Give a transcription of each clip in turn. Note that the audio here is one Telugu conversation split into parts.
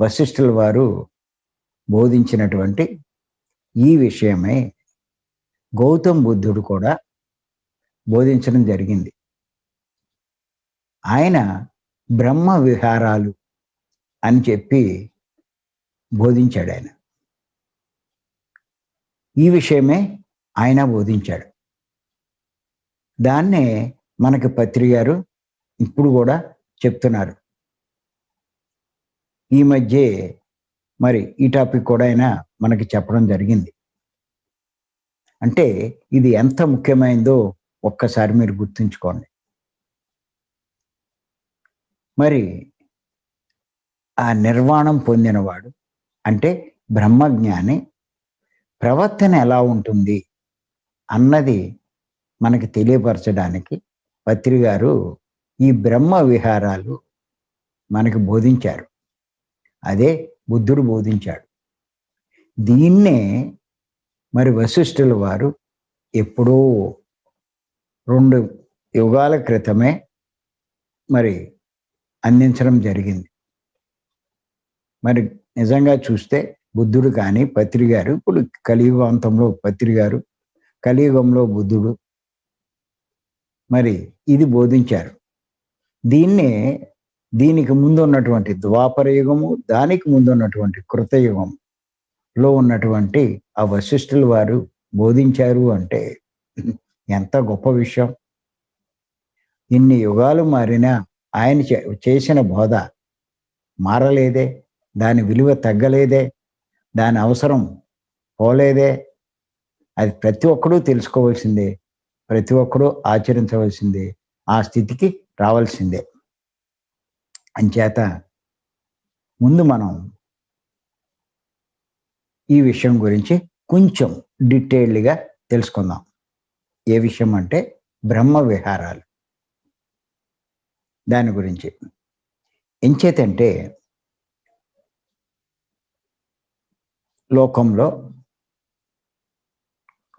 వశిష్ఠుల వారు బోధించినటువంటి ఈ విషయమై గౌతమ్ బుద్ధుడు కూడా బోధించడం జరిగింది. ఆయన బ్రహ్మ విహారాలు అని చెప్పి బోధించాడు ఆయన. ఈ విషయమే ఆయన బోధించాడు. దాన్నే మనకి పత్రి గారు ఇప్పుడు కూడా చెప్తున్నారు. ఈ మధ్య మరి ఈ టాపిక్ కూడా ఆయన మనకి చెప్పడం జరిగింది. అంటే ఇది ఎంత ముఖ్యమైనదో ఒక్కసారి మీరు గుర్తుంచుకోండి. మరి ఆ నిర్వాణం పొందినవాడు అంటే బ్రహ్మజ్ఞాని ప్రవర్తన ఎలా ఉంటుంది అన్నది మనకి తెలియపరచడానికి పత్రి గారు ఈ బ్రహ్మ విహారాలు మనకి బోధించారు. అదే బుద్ధుడు బోధించాడు. దీన్నే మరి వశిష్ఠుల వారు ఎప్పుడో రెండు యుగాల క్రితమే మరి అందించడం జరిగింది. మరి నిజంగా చూస్తే బుద్ధుడు కానీ పత్రి గారు ఇప్పుడు కలియుగాంతంలో పత్రి గారు కలియుగంలో బుద్ధుడు మరి ఇది బోధించారు. దీన్నే దీనికి ముందు ఉన్నటువంటి ద్వాపర యుగము దానికి ముందు ఉన్నటువంటి కృతయుగంలో ఉన్నటువంటి ఆ వశిష్ఠులు వారు బోధించారు అంటే ఎంత గొప్ప విషయం. ఇన్ని యుగాలు మారినా ఆయన చే- చేసిన బోధ మారలేదే దాని విలువ తగ్గలేదే దాని అవసరం పోలేదే. అది ప్రతి ఒక్కరూ తెలుసుకోవాల్సిందే ప్రతి ఒక్కరూ ఆచరించవలసిందే ఆ స్థితికి రావాల్సిందే. అంచేత ముందు మనం ఈ విషయం గురించి కొంచెం డీటెయిల్డ్గా తెలుసుకుందాం. ఏ విషయం అంటే బ్రహ్మ విహారాలు. దాని గురించి. ఎంచేతంటే లోకంలో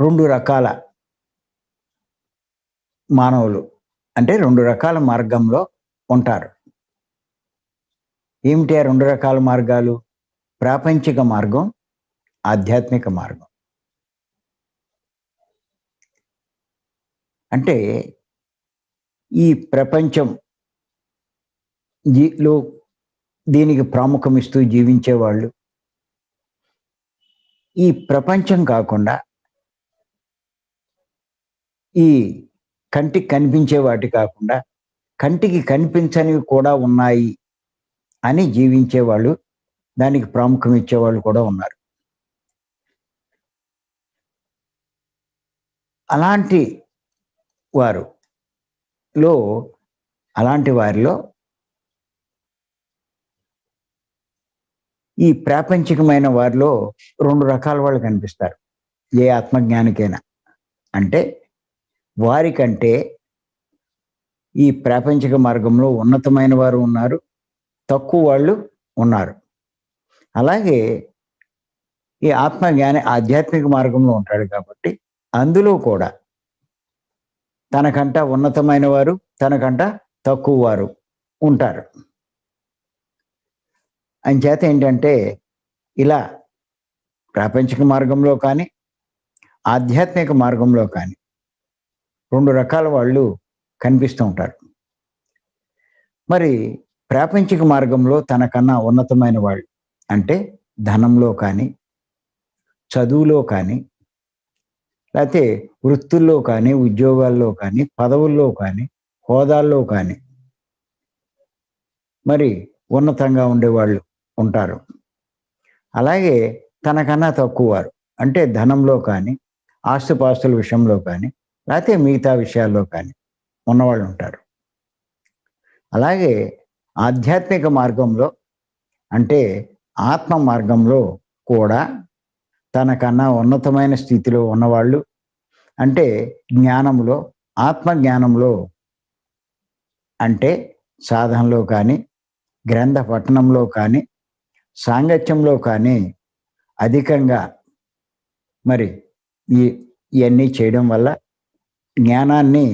రెండు రకాల మానవులు అంటే రెండు రకాల మార్గంలో ఉంటారు. ఏమిటి ఆ రెండు రకాల మార్గాలు? ప్రాపంచిక మార్గం ఆధ్యాత్మిక మార్గం. అంటే ఈ ప్రపంచం జీలో దీనికి ప్రాముఖ్యం ఇస్తూ జీవించేవాళ్ళు. ఈ ప్రపంచం కాకుండా ఈ కంటికి కనిపించే వాటి కాకుండా కంటికి కనిపించనివి కూడా ఉన్నాయి అని జీవించేవాళ్ళు దానికి ప్రాముఖ్యం ఇచ్చేవాళ్ళు కూడా ఉన్నారు. అలాంటి వారు లో అలాంటి వారిలో ఈ ప్రాపంచికమైన వారిలో రెండు రకాల వాళ్ళు కనిపిస్తారు. ఏ ఆత్మజ్ఞానికైనా అంటే వారికంటే ఈ ప్రాపంచిక మార్గంలో ఉన్నతమైన వారు ఉన్నారు తక్కువ వాళ్ళు ఉన్నారు. అలాగే ఈ ఆత్మజ్ఞాని ఆధ్యాత్మిక మార్గంలో ఉంటాడు కాబట్టి అందులో కూడా తనకంట ఉన్నతమైన వారు తనకంట తక్కువ వారు ఉంటారు. అంచేత ఏంటంటే ఇలా ప్రాపంచిక మార్గంలో కానీ ఆధ్యాత్మిక మార్గంలో కానీ రెండు రకాల వాళ్ళు కనిపిస్తూ ఉంటారు. మరి ప్రాపంచిక మార్గంలో తనకన్నా ఉన్నతమైన వాళ్ళు. అంటే ధనంలో కానీ చదువులో కానీ లేకపోతే వృత్తుల్లో కానీ ఉద్యోగాల్లో కానీ పదవుల్లో కానీ హోదాల్లో కానీ మరి ఉన్నతంగా ఉండేవాళ్ళు ఉంటారు. అలాగే తనకన్నా తక్కువ వారు. అంటే ధనంలో కానీ ఆస్తుపాస్తుల విషయంలో కానీ లేకపోతే మిగతా విషయాల్లో కానీ ఉన్నవాళ్ళు ఉంటారు. అలాగే ఆధ్యాత్మిక మార్గంలో అంటే ఆత్మ మార్గంలో కూడా తనకన్నా ఉన్నతమైన స్థితిలో ఉన్నవాళ్ళు. అంటే జ్ఞానంలో ఆత్మ జ్ఞానంలో అంటే సాధనలో కానీ గ్రంథ పఠనంలో కానీ సాంగత్యంలో కానీ అధికంగా మరి ఈ ఇవన్నీ చేయడం వల్ల జ్ఞానాన్ని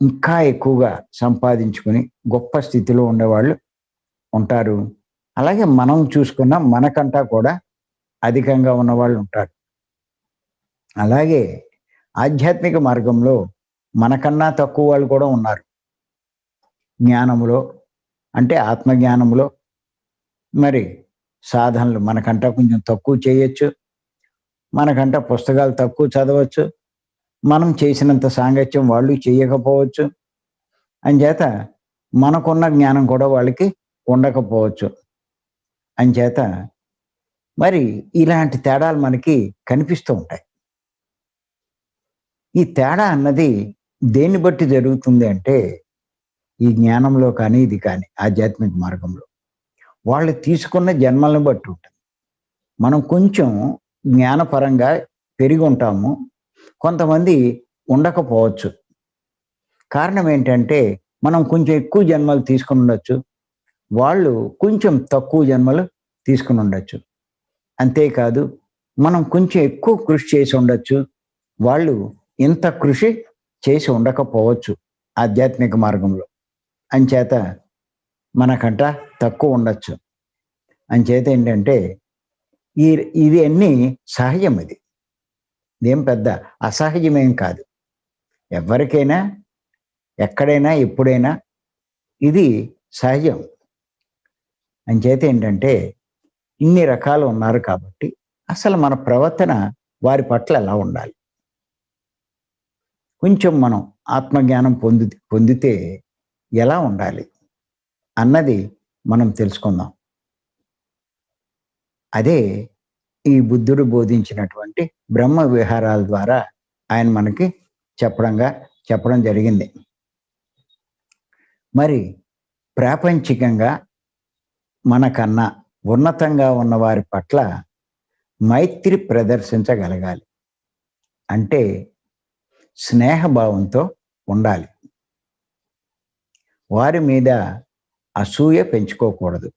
ఇంకా ఎక్కువగా సంపాదించుకుని గొప్ప స్థితిలో ఉండేవాళ్ళు ఉంటారు. అలాగే మనం చూసుకున్న మనకంటా కూడా అధికంగా ఉన్న వాళ్ళు ఉంటారు. అలాగే ఆధ్యాత్మిక మార్గంలో మనకన్నా తక్కువ వాళ్ళు కూడా ఉన్నారు. జ్ఞానంలో అంటే ఆత్మజ్ఞానంలో మరి సాధనలు మనకంటా కొంచెం తక్కువ చేయొచ్చు. మనకంట పుస్తకాలు తక్కువ చదవచ్చు. మనం చేసినంత సాంగత్యం వాళ్ళు చేయకపోవచ్చు. అంచేత మనకున్న జ్ఞానం కూడా వాళ్ళకి ఉండకపోవచ్చు. అంచేత మరి ఇలాంటి తేడాలు మనకి కనిపిస్తూ ఉంటాయి. ఈ తేడా అన్నది దేన్ని బట్టి జరుగుతుంది అంటే ఈ జ్ఞానంలో కానీ ఇది కానీ ఆధ్యాత్మిక మార్గంలో వాళ్ళు తీసుకున్న జన్మలను బట్టి ఉంటుంది. మనం కొంచెం జ్ఞానపరంగా పెరిగి ఉంటాము. కొంతమంది ఉండకపోవచ్చు. కారణం ఏంటంటే మనం కొంచెం ఎక్కువ జన్మలు తీసుకుని ఉండొచ్చు. వాళ్ళు కొంచెం తక్కువ జన్మలు తీసుకుని ఉండొచ్చు. అంతేకాదు మనం కొంచెం ఎక్కువ కృషి చేసి ఉండొచ్చు. వాళ్ళు ఇంత కృషి చేసి ఉండకపోవచ్చు ఆధ్యాత్మిక మార్గంలో. అంచేత మనకంట తక్కువ ఉండొచ్చు. అంచేత ఏంటంటే ఈ ఇది అన్నీ సహజం ఇది. ఇదేం పెద్ద అసహజమేం కాదు. ఎవరికైనా ఎక్కడైనా ఎప్పుడైనా ఇది సహజం. అంచేత ఏంటంటే ఇన్ని రకాలు ఉన్నారు కాబట్టి అసలు మన ప్రవర్తన వారి పట్ల ఎలా ఉండాలి? కొంచెం మనం ఆత్మజ్ఞానం పొంది పొందితే ఎలా ఉండాలి? అన్నది మనం తెలుసుకుందాం. అదే ఈ బుద్ధుడు బోధించినటువంటి బ్రహ్మ విహారాల ద్వారా ఆయన మనకి చెప్పడంగా చెప్పడం జరిగింది. మరి ప్రాపంచికంగా మనకన్నా ఉన్నతంగా ఉన్న వారి పట్ల మైత్రి ప్రదర్శించగలగాలి. అంటే స్నేహభావంతో ఉండాలి. వారి మీద అసూయ పెంచుకోకూడదు.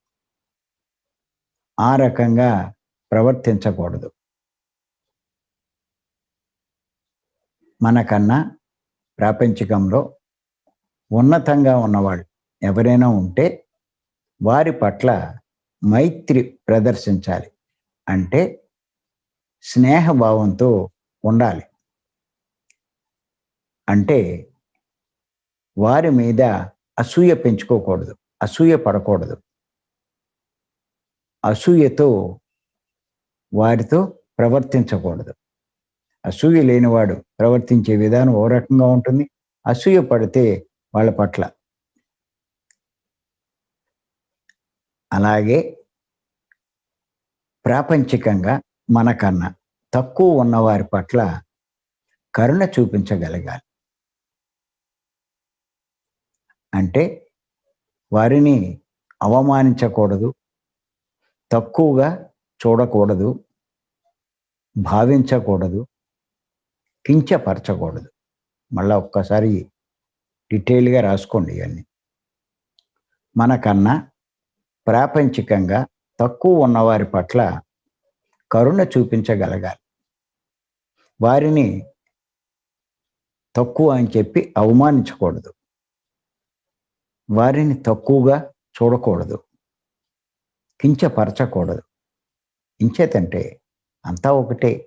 ఆ రకంగా ప్రవర్తించకూడదు. మనకన్నా ప్రాపంచికంలో ఉన్నతంగా ఉన్నవాళ్ళు ఎవరైనా ఉంటే వారి పట్ల మైత్రి ప్రదర్శించాలి. అంటే స్నేహభావంతో ఉండాలి. అంటే వారి మీద అసూయ పెంచుకోకూడదు. అసూయ పడకూడదు. అసూయతో వారితో ప్రవర్తించకూడదు. అసూయ లేనివాడు ప్రవర్తించే విధానం ఓ రకంగా ఉంటుంది. అసూయ పడితే వాళ్ళ పట్ల. అలాగే ప్రాపంచికంగా మనకన్నా తక్కువ ఉన్నవారి పట్ల కరుణ చూపించగలగాలి. అంటే వారిని అవమానించకూడదు. తక్కువగా చూడకూడదు భావించకూడదు కించపరచకూడదు. మళ్ళీ ఒక్కసారి డీటెయిల్గా రాసుకోండి ఇవన్నీ. మనకన్నా ప్రాపంచికంగా తక్కువ ఉన్నవారి పట్ల కరుణ చూపించగలగాలి. వారిని తక్కువ అని చెప్పి అవమానించకూడదు. వారిని తక్కువగా చూడకూడదు. కించపరచకూడదు. ఇంచేతంటే అంతా ఒకటే.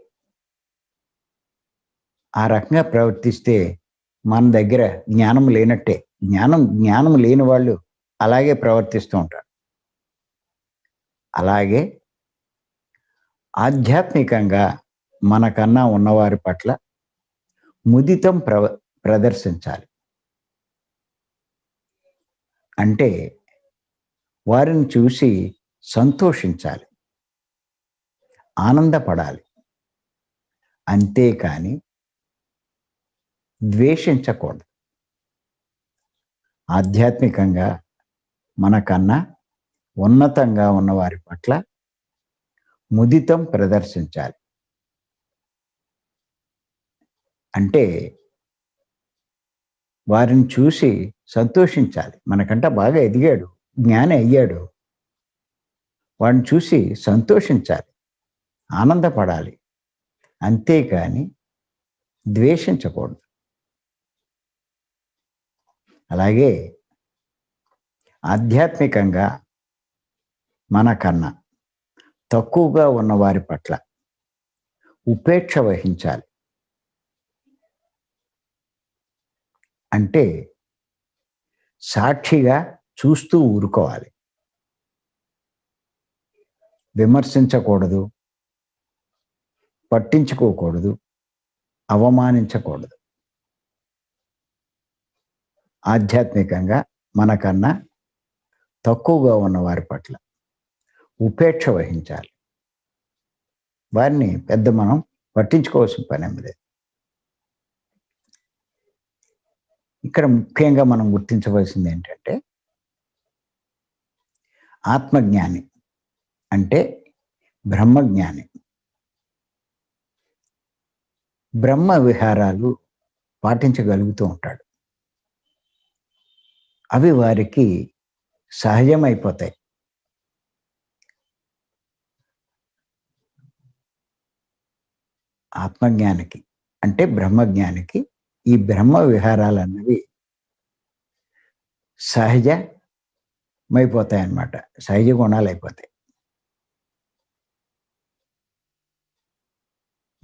ఆ రకంగా ప్రవర్తిస్తే మన దగ్గర జ్ఞానం లేనట్టే. జ్ఞానం జ్ఞానం లేని వాళ్ళు అలాగే ప్రవర్తిస్తూ ఉంటారు. అలాగే ఆధ్యాత్మికంగా మనకన్నా ఉన్నవారి పట్ల ముదితం ప్రవ ప్రదర్శించాలి. అంటే వారిని చూసి సంతోషించాలి. ఆనందపడాలి. అంతేకాని ద్వేషించకూడదు. ఆధ్యాత్మికంగా మనకన్నా ఉన్నతంగా ఉన్నవారి పట్ల ముదితం ప్రదర్శించాలి. అంటే వారిని చూసి సంతోషించాలి. మనకంట బాగా ఎదిగాడు జ్ఞాని అయ్యాడు. వాడిని చూసి సంతోషించాలి. ఆనందపడాలి. అంతేకాని ద్వేషించకూడదు. అలాగే ఆధ్యాత్మికంగా మనకన్నా తక్కువగా ఉన్న వారి పట్ల ఉపేక్ష వహించాలి. అంటే సాక్షిగా చూస్తూ ఊరుకోవాలి. విమర్శించకూడదు. పట్టించుకోకూడదు అవమానించకూడదు. ఆధ్యాత్మికంగా మనకన్నా తక్కువగా ఉన్న వారి పట్ల ఉపేక్ష వహించాలి. వారిని పెద్ద మనం పట్టించుకోవాల్సిన పని ఏమి లేదు. ఇక్కడ ముఖ్యంగా మనం గుర్తించవలసింది ఏంటంటే ఆత్మజ్ఞాని అంటే బ్రహ్మజ్ఞాని. బ్రహ్మ విహారాలు పాటించగలుగుతూ ఉంటాడు. అవి వారికి సహజమైపోతాయి. ఆత్మజ్ఞానికి అంటే బ్రహ్మజ్ఞానికి ఈ బ్రహ్మ విహారాలు అన్నవి సహజమైపోతాయి అన్నమాట సహజ గుణాలు అయిపోతాయి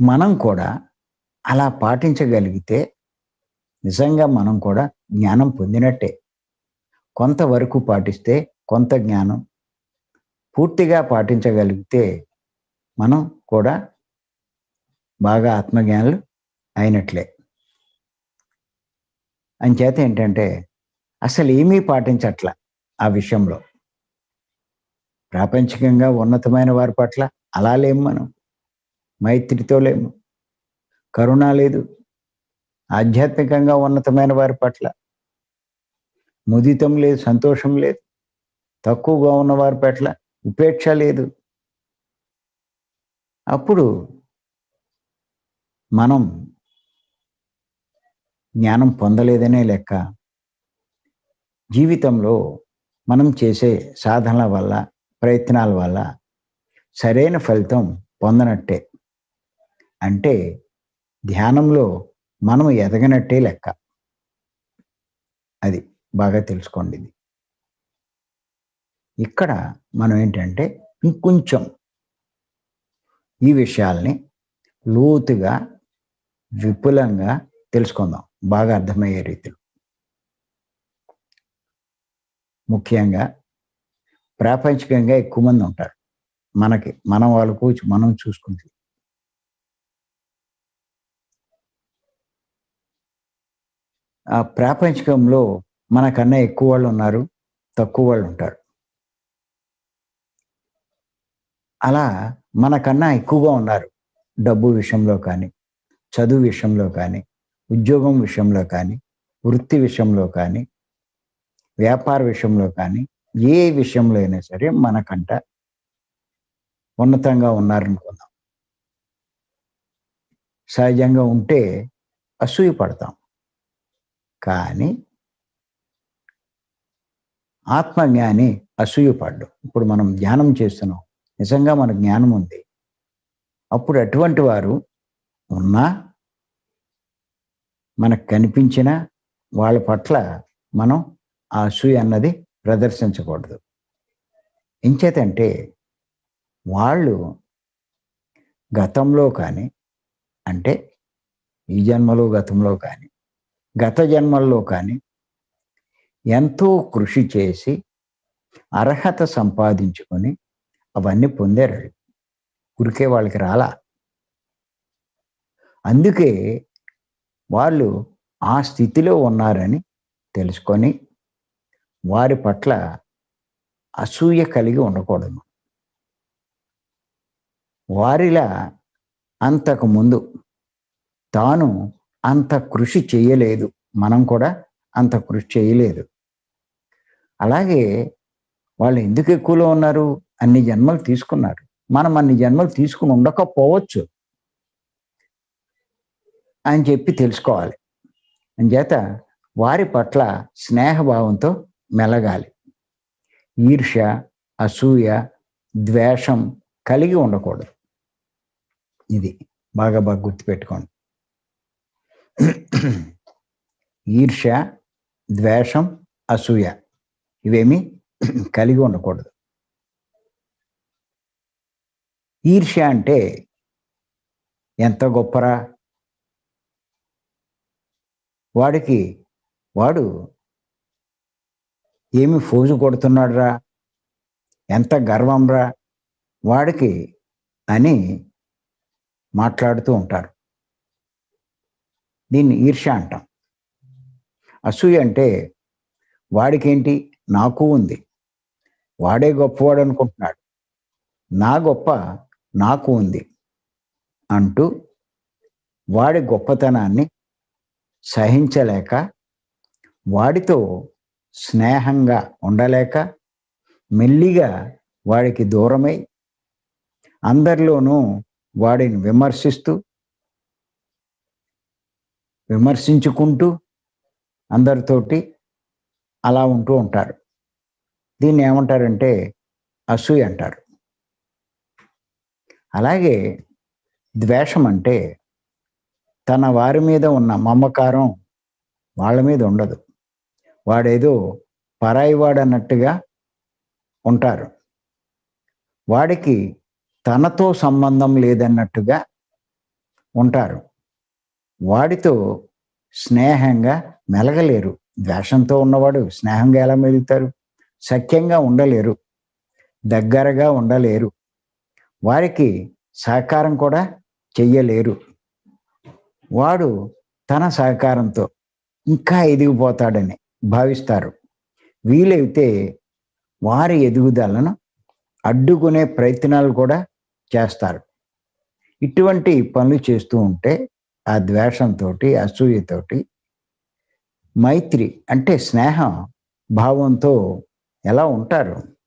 మనం కూడా అలా పాటించగలిగితే నిజంగా మనం కూడా జ్ఞానం పొందినట్టే. కొంతవరకు పాటిస్తే కొంత జ్ఞానం పూర్తిగా పాటించగలిగితే మనం కూడా బాగా ఆత్మజ్ఞానులు అయినట్లే. అంచేత ఏంటంటే అసలు ఏమీ పాటించట్ల ఆ విషయంలో. ప్రాపంచికంగా ఉన్నతమైన వారి పట్ల అలా లేము మనం. మైత్రితో లేము కరుణ లేదు. ఆధ్యాత్మికంగా ఉన్నతమైన వారి పట్ల ముదితం లేదు సంతోషం లేదు. తక్కువగా ఉన్న వారి పట్ల ఉపేక్ష లేదు. అప్పుడు మనం జ్ఞానం పొందలేదనే లెక్క జీవితంలో మనం చేసే సాధనల వల్ల ప్రయత్నాల వల్ల సరైన ఫలితం పొందనట్టే. అంటే ధ్యానంలో మనం ఎదగనట్టే లెక్క. అది బాగా తెలుసుకోండి ఇది. ఇక్కడ మనం ఏంటంటే ఇంకొంచెం ఈ విషయాల్ని లోతుగా విపులంగా తెలుసుకుందాం. బాగా అర్థమయ్యే రీతిలో. ముఖ్యంగా ప్రాపంచికంగా ఎక్కువ మంది ఉంటారు. మనకి మనం వాళ్ళకు మనం చూసుకుంది ఆ ప్రాపంచికంలో మనకన్నా ఎక్కువ వాళ్ళు ఉన్నారు తక్కువ వాళ్ళు ఉంటారు. అలా మనకన్నా ఎక్కువగా ఉన్నారు. డబ్బు విషయంలో కానీ చదువు విషయంలో కానీ ఉద్యోగం విషయంలో కానీ వృత్తి విషయంలో కానీ వ్యాపార విషయంలో కానీ ఏ విషయంలో అయినా సరే మనకంట ఉన్నతంగా ఉన్నారనుకుందాం. సహజంగా ఉంటే అసూయ పడతాం కానీ ఆత్మజ్ఞాని అసూయపడ్డు. ఇప్పుడు మనం ధ్యానం చేస్తున్నాం. నిజంగా మన జ్ఞానం ఉంది. అప్పుడు అటువంటి వారు ఉన్నా మనకు కనిపించిన వాళ్ళ పట్ల మనం ఆ అసూయ అన్నది ప్రదర్శించకూడదు. ఎంచేతంటే వాళ్ళు గతంలో కానీ అంటే ఈ జన్మలో గతంలో కానీ గత జన్మల్లో కానీ ఎంతో కృషి చేసి అర్హత సంపాదించుకొని అవన్నీ పొందారు ఉరికే వాళ్ళకి రాలా. అందుకే వాళ్ళు ఆ స్థితిలో ఉన్నారని తెలుసుకొని వారి పట్ల అసూయ కలిగి ఉండకూడదు. వారిలా అంతకు ముందు తాను అంత కృషి చేయలేదు. మనం కూడా అంత కృషి చేయలేదు. అలాగే వాళ్ళు ఎందుకు ఎక్కువలో ఉన్నారు? అన్ని జన్మలు తీసుకున్నారు. మనం అన్ని జన్మలు తీసుకుని ఉండకపోవచ్చు అని చెప్పి తెలుసుకోవాలి. అంచేత వారి పట్ల స్నేహభావంతో మెలగాలి. ఈర్ష్య అసూయ ద్వేషం కలిగి ఉండకూడదు. ఇది బాగా బాగా గుర్తుపెట్టుకోండి. ఈర్ష్య ద్వేషం అసూయ ఇవేమి కలిగి ఉండకూడదు. ఈర్ష్య అంటే ఎంత గొప్పరా? వాడికి వాడు ఏమి ఫోజు కొడుతున్నాడురా? ఎంత గర్వంరా? వాడికి అని మాట్లాడుతూ ఉంటారు. దీన్ని ఈర్ష అంటాం. అసూయ అంటే వాడికేంటి? నాకు ఉంది. వాడే గొప్పవాడు అనుకుంటున్నాడు. నా గొప్ప నాకు ఉంది అంటూ వాడి గొప్పతనాన్ని సహించలేక వాడితో స్నేహంగా ఉండలేక మెల్లిగా వాడికి దూరమై అందరిలోనూ వాడిని విమర్శిస్తూ విమర్శించుకుంటూ అందరితోటి అలా ఉంటూ ఉంటారు. దీన్ని ఏమంటారంటే అసూయ అంటారు. అలాగే ద్వేషం అంటే తన వారి మీద ఉన్న మమకారం వాళ్ళ మీద ఉండదు. వాడేదో పరాయి వాడన్నట్టుగా ఉంటారు. వాడికి తనతో సంబంధం లేదన్నట్టుగా ఉంటారు. వాడితో స్నేహంగా మెలగలేరు. ద్వేషంతో ఉన్నవాడు స్నేహంగా ఎలా మెలుగుతారు? సఖ్యంగా ఉండలేరు. దగ్గరగా ఉండలేరు. వారికి సహకారం కూడా చెయ్యలేరు. వాడు తన సహకారంతో ఇంకా ఎదిగిపోతాడని భావిస్తారు. వీలైతే వారి ఎదుగుదలను అడ్డుకునే ప్రయత్నాలు కూడా చేస్తారు. ఇటువంటి పనులు చేస్తూ ఉంటే ఆ ద్వేషంతో అసూయతోటి మైత్రి అంటే స్నేహ భావంతో ఎలా ఉంటారు?